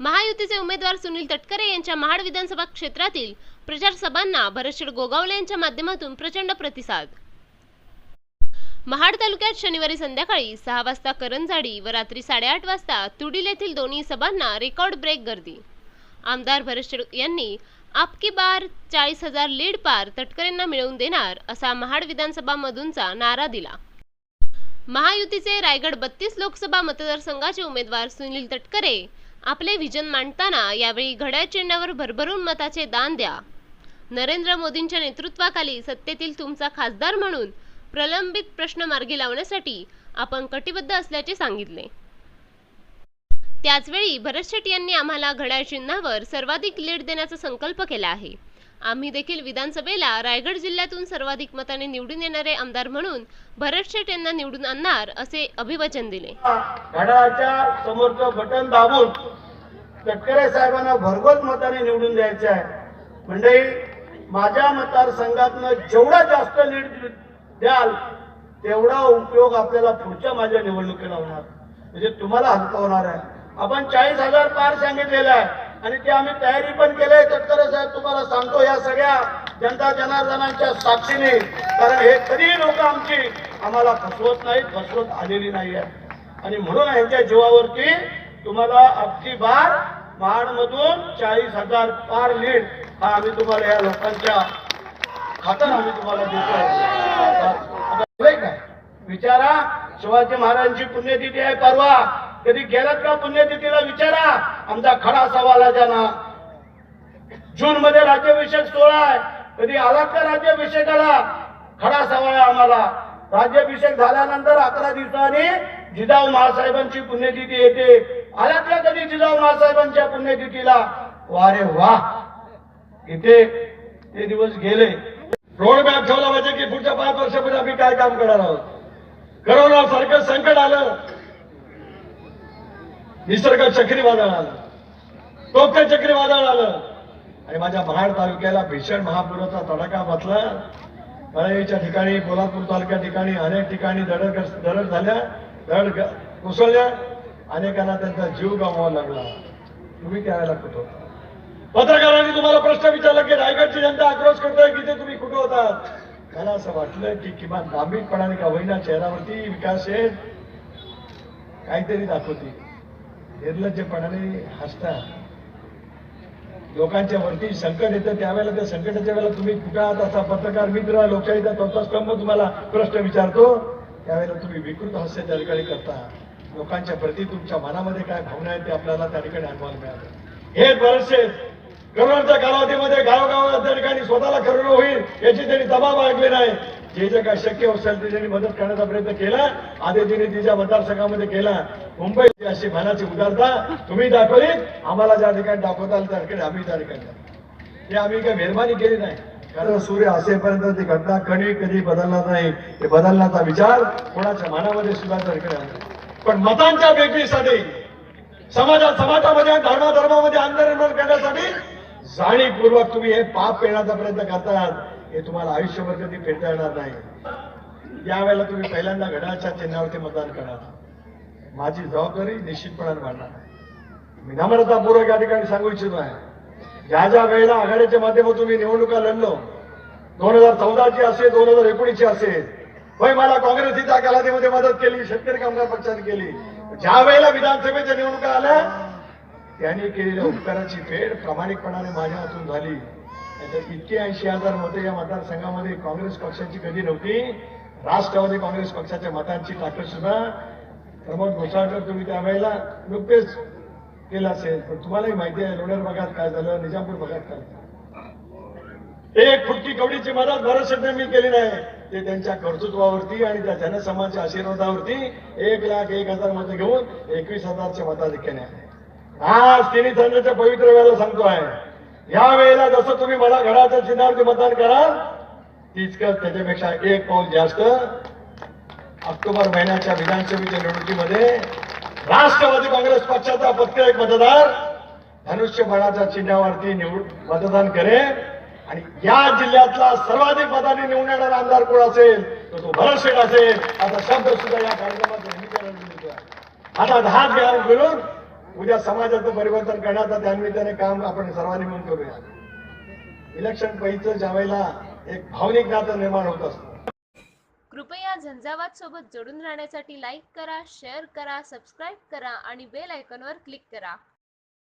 महायुतीचे उमेदवार सुनील तटकरे यांच्या महाड विधानसभा क्षेत्रातील प्रचार सभांना भरतशेड गोगावले यांच्या माध्यमातून प्रचंड प्रतिसाद. महाड तालुक्यात शनिवारी संध्याकाळी सहा वाजता करंजाडी व रात्री साडेआठ वाजता तुडील येथील दोन्ही सभांना रेकॉर्ड ब्रेक गर्दी. आमदार भरतशेड यांनी आपकी बार चाळीस हजार लीड पार तटकरेंना मिळवून देणार असा महाड विधानसभामधूनचा नारा दिला. महायुतीचे रायगड बत्तीस लोकसभा मतदारसंघाचे उमेदवार सुनील तटकरे आपले विजन मांडताना यावेळी घड्याळ चिन्हावर भरभरून मताचे दान द्या. नरेंद्र मोदींच्या नेतृत्वाखाली सत्तेतील तुमचा खासदार म्हणून प्रलंबित प्रश्न मार्गी लावण्यासाठी आपण कटिबद्ध असल्याचे सांगितले. त्याचवेळी भरत शेट्टी यांनी आम्हाला घड्याळ चिन्हावर सर्वाधिक लीड देण्याचा संकल्प केला आहे. आम्ही देखील विधानसभेला रायगड जिल्ह्यातून सर्वाधिक मताने निवडून येणारे आमदार म्हणून भरत शेठ यांना निवडून आणणार असे अभिवचन दिले. घड्याळाच्या समोरचं बटन दाबून तटकरे साहेबांना भरघोस मताने निवडून द्यायचे आहे. मंडळी माझ्या मतदारसंघातनं जेवढा जास्त लीड द्याल तेवढा उपयोग आपल्याला पुढच्या माझ्या निवडणुकीला होणार. म्हणजे तुम्हाला हलका होणार आहे. आपण चाळीस हजार पार सांगितलेला आहे. आणि ते आम्ही तयारी पण केलंय तटकरे साहेब तुम्हाला सांगतो या सगळ्या जनता जनार्दनांच्या साक्षीने कारण हे कधी लोक आमची आम्हाला फसवत नाहीत फसवत आलेली नाही आहे आणि म्हणून यांच्या जीवावरती तुम्हाला अगदी बार महाडमधून चाळीस हजार पार लीड हा आम्ही तुम्हाला या लोकांच्या खात्यात आम्ही तुम्हाला देतो विचारा शिवाजी महाराजांची पुण्यतिथी आहे परवा कधी गेलात का पुण्यतिथीला विचारा? आमचा खडा सवाल ज्यांना जून मध्ये राज्याभिषेक सोहळा आहे. कधी आलात का राज्याभिषेकाला? खडा सवाल आम्हाला. राज्याभिषेक झाल्यानंतर अकरा दिवसांनी जिजाऊ महासाहेबांची पुण्यतिथी येते. आलात का कधी जिजाऊ महासाहेबांच्या पुण्यतिथीला? वारे वा. इथे ते दिवस गेले. रोड मॅप ठेवला पाहिजे की पुढच्या पाच वर्षामध्ये आम्ही काय काम करणार आहोत? करोना सारखं संकट आलं. निसर्ग चक्रीवादळ आलं. टोके चक्रीवादळ आलं. आणि माझ्या महाड तालुक्याला भीषण महापुराचा तडाखा बसला. मळाईच्या ठिकाणी कोल्हापूर तालुक्या ठिकाणी अनेक ठिकाणी दरड दरड झाल्या दरड कोसळल्या. अनेकांना त्यांचा जीव गमवावा लागला. तुम्ही त्यावेळेला कुठं होता? पत्रकारांनी तुम्हाला प्रश्न विचारला की रायगडची जनता आक्रोश करतोय की ते तुम्ही कुठं होतात? मला असं वाटलं की किमान दांभिकपणाने का होईना चेहऱ्यावरती विकास आहे काहीतरी दाखवते निर्लज्जपणाने हसता लोकांच्या वरती संकट येतं त्यावेळेला त्या संकटाच्या वेळेला तुम्ही कुठं आहात असा पत्रकार मित्र लोकशाहीचा चौथा स्तंभ तुम्हाला प्रश्न विचारतो त्यावेळेला तुम्ही विकृत हास्य त्या ठिकाणी करता. लोकांच्या प्रती तुमच्या मनामध्ये काय भावना आहेत ते आपल्याला त्या ठिकाणी अनुभवायला मिळालं. हे बरेचसे करोनाच्या कालावधीमध्ये गावोगाव त्या ठिकाणी स्वतःला करोना होईल याची त्यांनी दबाव बाळगले नाही. जे जे काय शक्य असेल ते त्यांनी मदत करण्याचा प्रयत्न केला. आदितीने तिच्या मतदारसंघामध्ये केला. मुंबईची अशी मनाची उदारता तुम्ही दाखवली. आम्हाला ज्या ठिकाणी दाखवताल त्या ठिकाणी आम्ही त्या ठिकाणी. हे आम्ही काही मेहरबानी केली नाही. कारण सूर्य असेपर्यंत ती घटना कधी कधी बदलणार नाही. ते बदलण्याचा विचार कोणाच्या मनामध्ये सुद्धा त्या ठिकाणी. पण मतांच्या वेगळीसाठी समाजा समाजामध्ये धर्माधर्मामध्ये अंतर निर्माण करण्यासाठी जाणीवपूर्वक तुम्ही हे पाप पेरण्याचा प्रयत्न करतात हे तुम्हाला आयुष्यभर कधी फेडता येणार नाही. यावेळेला तुम्ही पहिल्यांदा घड्याळच्या चिन्हावरती मतदान करा माझी जबाबदारी निश्चितपणाने मांडणार आहे मी नम्रतापूर्वक या ठिकाणी सांगू इच्छितो आहे. ज्या ज्या वेळेला आघाडीच्या माध्यमातून मी निवडणुका लढलो दोन हजार चौदाची असेल दोन हजार एकोणीसची असेल होय मला काँग्रेसची त्या कालावधीमध्ये मदत केली शेतकरी कामगार पक्षाने केली. ज्या वेळेला विधानसभेच्या निवडणुका आल्या त्यांनी केलेल्या उपकाराची फेड प्रामाणिकपणाने माझ्या हातून झाली. नाहीतर इतकी ऐंशी हजार मतं या मतदारसंघामध्ये. काँग्रेस पक्षाची कधी नव्हती. राष्ट्रवादी काँग्रेस पक्षाच्या मतांची ताकद सुद्धा प्रमोद घोसाळकर तुम्ही त्यावेळेला नुकतेच केलं असेल. पण तुम्हालाही माहिती आहे लोणार भागात काय झालं निजामपूर भागात काय झालं. एक फुटकी कवडीची मदत भारत शेट्टी मी केली नाही. ते त्यांच्या कर्तृत्वावरती आणि त्या जनसमाजच्या आशीर्वादावरती एक लाख एक हजार मतं घेऊन एकवीस हजारच्या मताधिक्याने. आज तिन्ही संघाच्या पवित्र वेळेला सांगतो आहे या वेळेला जसं तुम्ही मला घराच्या चिन्हावरती मतदान कराल तितकंच त्याच्यापेक्षा एक पाऊल जास्त. ऑक्टोबर महिन्याच्या विधानसभेच्या निवडणुकीमध्ये राष्ट्रवादी काँग्रेस पक्षाचा प्रत्येक मतदार धनुष्यबळाच्या चिन्हावरती निवड मतदान करेल. आणि या जिल्ह्यातला सर्वाधिक मताने निवडून येणारा आमदार कोण असेल तर तो भरत शेठ असेल. असा शब्द सुद्धा या कार्यक्रमात आता दहा बिहार मिळून उद्या समाजाचं परिवर्तन करण्याचं त्यानिमित्ताने काम आपण सर्वांनी मिळून करूया. इलेक्शन पहिचं ज्यावेळेला एक भावनिक नातं निर्माण होत असतं. कृपया झंझावात सोबत जोडून राहण्यासाठी लाईक करा शेअर करा सबस्क्राईब करा आणि बेल आयकॉनवर क्लिक करा.